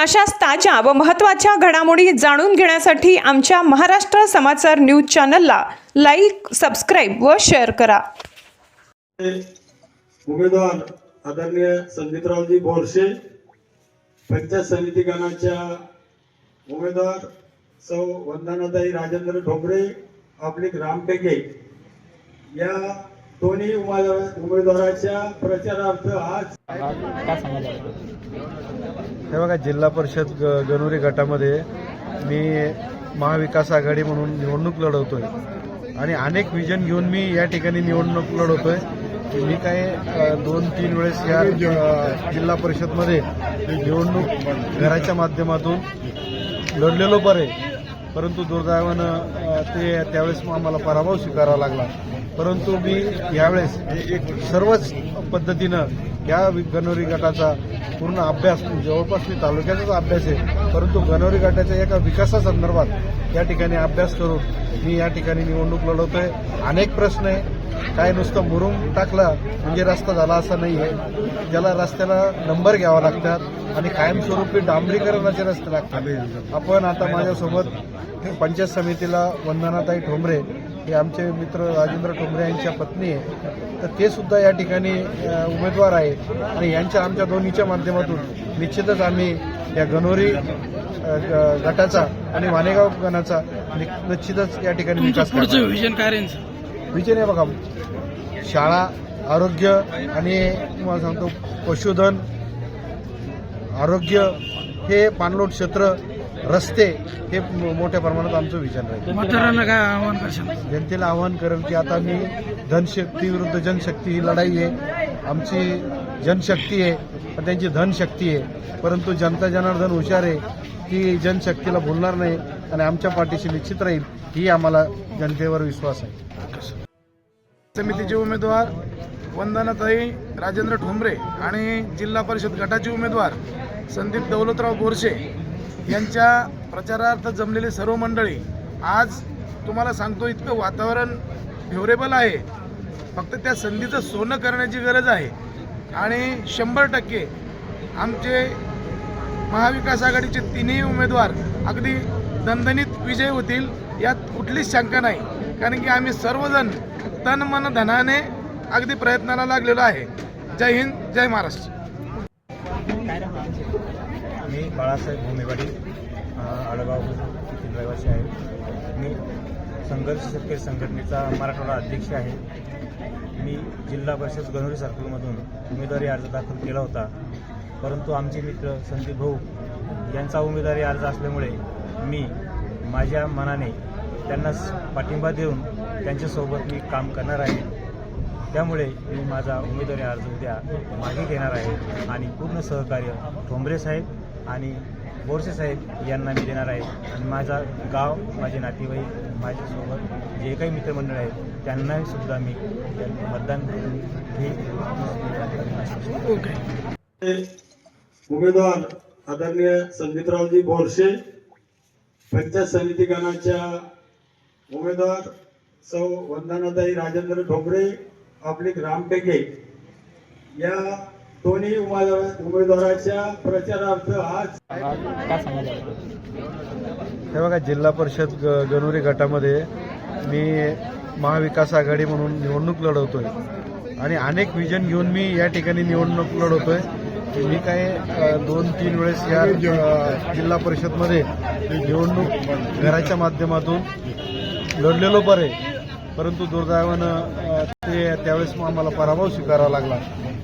अशाच ताज्या व महत्त्वाच्या घडामोडी जाणून घेण्यासाठी आमच्या महाराष्ट्र समाचार न्यूज चॅनलला लाईक सबस्क्राईब व शेअर करा. उमेदवार आदरणीय संदीपरावजी बोरसे पंचायत समिती गणाच्या उमेदवार सौ वंदनाताई राजेंद्र ढोबरे आपली ग्रामपेके. या दोन्ही उमेदवाराच्या प्रचारार्थ आज हे बघा जिल्हा परिषद ग गणुरी गटामध्ये मी महाविकास आघाडी म्हणून निवडणूक लढवतोय. आणि अनेक विजन घेऊन मी या ठिकाणी निवडणूक लढवतोय. मी काय दोन तीन वेळेस या जिल्हा परिषदमध्ये निवडणूक घराच्या माध्यमातून लढलेलो बरे. परंतु दुर्दैवानं ते त्यावेळेस मग आम्हाला पराभव स्वीकारावा लागला. परंतु मी यावेळेस एक सर्वच पद्धतीनं या वि- गणोरी गटाचा पूर्ण अभ्यास जवळपास मी तालुक्याचाच अभ्यास आहे परंतु गणोरी गटाच्या एका विकासासंदर्भात या ठिकाणी अभ्यास करून मी या ठिकाणी निवडणूक लढवतोय. अनेक प्रश्न आहे. काय नुसतं मुरुम टाकला म्हणजे रस्ता झाला असं नाही आहे ज्याला रस्त्याला नंबर घ्यावा लागतात आणि कायमस्वरूपी डांबरीकरणाचे रस्ते लागतात. आपण आता माझ्यासोबत पंचायत समितीला वंदनाताई ठोंबरे हे आमचे मित्र राजेंद्र ठोंबरे यांच्या पत्नी आहे. तर ते सुद्धा या ठिकाणी उमेदवार आहे. आणि यांच्या आमच्या दोन्हीच्या माध्यमातून निश्चितच आम्ही या गणोरी गटाचा आणि वाणेगाव गणाचा निश्चितच या ठिकाणी विकास. विजन काय विजय आहे बघा शाळा आरोग्य आणि तुम्हाला सांगतो पशुधन आरोग्य हे पाणलोट क्षेत्र रस्ते हे मोठ्या प्रमाणात आमचं विजन राहील. मतदारांना काय आव्हान करशाल? जनतेला आवाहन करेल की आता मी धनशक्ती विरुद्ध जनशक्ती ही लढाई आहे. आमची जनशक्ती आहे पण त्यांची धनशक्ती आहे. परंतु जनता जनार्दन हुशार आहे की जनशक्तीला भुलणार नाही आणि आमच्या पाठीशी निश्चित राहील ही आम्हाला जनतेवर विश्वास आहे. समितीचे उमेदवार वंदनाताई राजेंद्र ठोंबरे आणि जिल्हा परिषद गटाचे उमेदवार संदीप दौलतराव बोरशे यांच्या प्रचारार्थ जमलेली सर्व मंडळी आज तुम्हाला सांगतो इतकं वातावरण फेवरेबल आहे. फक्त त्या संधीचं सोनं करण्याची गरज आहे. आणि शंभर टक्के आमचे महाविकास आघाडीचे तिन्ही उमेदवार अगदी दणदणीत विजय होतील यात कुठलीच शंका नाही. कारण की आम्ही सर्वजण तन मन धनाने अगदी प्रयत्नाला लागलेलो आहे. जय हिंद जय महाराष्ट्र. मी बाळासाहेब भूमेवाडी अ, आळगाव येथील रहिवासी आहे मी संघर्ष शेतकरी संघटनेचा मराठवाडा अध्यक्ष आहे. मी जिल्हा परिषद गणोरी सर्कलमधून उमेदवारी अर्ज दाखल केला होता. परंतु आमचे मित्र संदीप भाऊ यांचा उमेदवारी अर्ज असल्यामुळे मी माझ्या मनाने त्यांना पाठिंबा देऊन त्यांच्यासोबत मी काम करणार आहे. त्यामुळे मी माझा उमेदवारी अर्ज उद्या मागे घेणार आहे आणि पूर्ण सहकार्य ठोंबरे साहेब आणि बोरसे साहेब यांना मी देणार आहे. आणि माझा गाव माझे नातेवाईक माझ्यासोबत जे काही मित्रमंडळ आहेत त्यांना सुद्धा मी मतदान ओके उमेदवार आदरणीय संदीपरावजी बोरसे पंचायत समिती गणाच्या उमेदवार सौ वंदनाताई राजेंद्र ढोबरे आपली रामटेके. या दोन्ही उमेदवाराच्या प्रचारार्थ आज हे बघा जिल्हा परिषद ग गणुरी गटामध्ये मी महाविकास आघाडी म्हणून निवडणूक लढवतोय. आणि अनेक विजन घेऊन मी या ठिकाणी निवडणूक लढवतोय. मी काय दोन तीन वेळेस या जिल्हा परिषदमध्ये निवडणूक घराच्या माध्यमातून लढलेलो बरे. परंतु दुर्दैवानं ते त्यावेळेस मग आम्हाला पराभव स्वीकारावा लागला.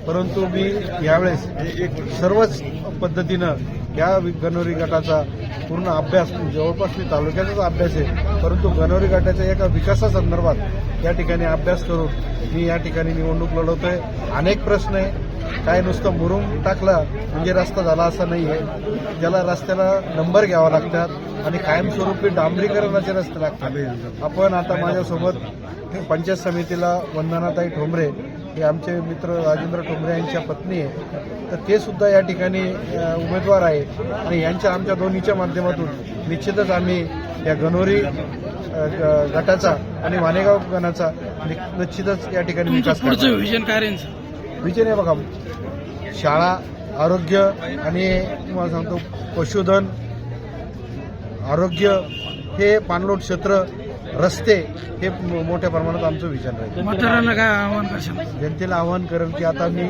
परंतु मी यावेळेस एक सर्वच पद्धतीनं या गणोरी गटाचा पूर्ण अभ्यास जवळपास मी तालुक्याचाच अभ्यास आहे परंतु गणोरी गटाच्या एका विकासासंदर्भात या ठिकाणी अभ्यास करून मी या ठिकाणी निवडणूक लढवतोय. अनेक प्रश्न आहे. काय नुसतं मुरुम टाकला म्हणजे रस्ता झाला असं नाही आहे ज्याला रस्त्याला नंबर घ्यावा लागतात आणि कायमस्वरूपी डांबरीकरणाचे रस्ते लागतात. आपण आता माझ्यासोबत पंचायत समितीला वंदनाताई ठोंबरे हे आमचे मित्र राजेंद्र ठोंबरे यांच्या पत्नी आहे. तर ते सुद्धा या ठिकाणी उमेदवार आहे आणि यांच्या आमच्या दोन्हीच्या माध्यमातून निश्चितच आम्ही या गणोरी गटाचा आणि वाणेगाव गणाचा निश्चितच या ठिकाणी विकास. विजन काय विजय आहे बघा. शाळा आरोग्य आणि तुम्हाला सांगतो पशुधन आरोग्य हे पाणलोट क्षेत्र रस्ते हे मोठ्या प्रमाणात आमचं विजन राहील. मतदारांना काय आव्हान करशाल? जनतेला आवाहन करेल की आता मी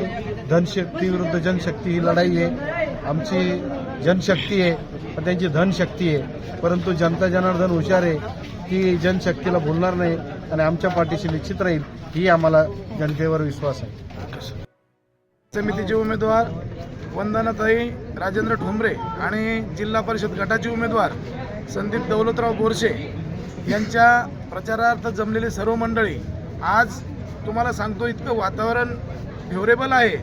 धनशक्ती विरुद्ध जनशक्ती ही लढाई आहे. आमची जनशक्ती आहे पण त्यांची धनशक्ती आहे. परंतु जनता जनार्दन हुशार आहे की जनशक्तीला भुलणार नाही आणि आमच्या पाठीशी निश्चित राहील ही आम्हाला जनतेवर विश्वास आहे. समितीचे उमेदवार वंदनाताई राजेंद्र ठोंबरे आणि जिल्हा परिषद गटाचे उमेदवार संदीप दौलतराव बोरशे यांच्या प्रचारार्थ जमलेले सर्व मंडळी आज तुम्हाला सांगतो इतकं वातावरण फेवरेबल आहे.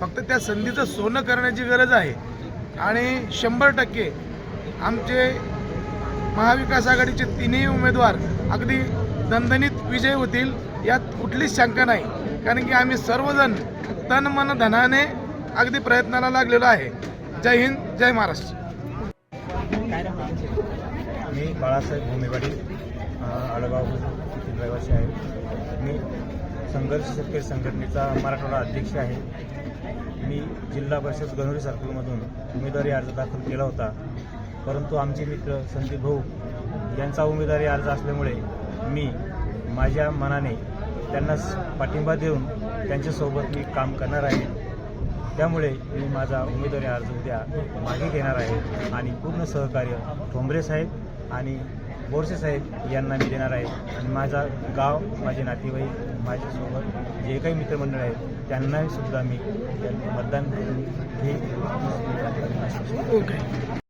फक्त त्या संधीचं सोनं करण्याची गरज आहे. आणि शंभर टक्के आमचे महाविकास आघाडीचे तिन्ही उमेदवार अगदी दणदणीत विजय होतील यात कुठलीच शंका नाही. कारण की आम्ही सर्वजण तन मन धनाने अगदी प्रयत्नाला लागलेलो आहे. जय हिंद जय महाराष्ट्र. बाळासाहेब भूमिवाडी आळगाव येथील रहिवासी आहे मी संघर्ष शेतकरी संघटनेचा मराठवाडा अध्यक्ष आहे. मी जिल्हा परिषद गणोरी सर्कलमधून उमेदवारी अर्ज दाखल केला होता. परंतु आमचे मित्र संदीप भाऊ यांचा उमेदवारी अर्ज असल्यामुळे मी माझ्या मनाने त्यांना पाठिंबा देऊन त्यांच्यासोबत मी काम करणार आहे. त्यामुळे मी माझा उमेदवारी अर्ज उद्या मागे घेणार आहे आणि पूर्ण सहकार्य ठोंबरे साहेब आणि बोरसे साहेब यांना मी देणार आहे. आणि माझा गाव माझे नातेवाईक माझ्यासोबत जे काही मित्रमंडळ आहेत त्यांनाही सुद्धा मी मतदान करून घेईन ओके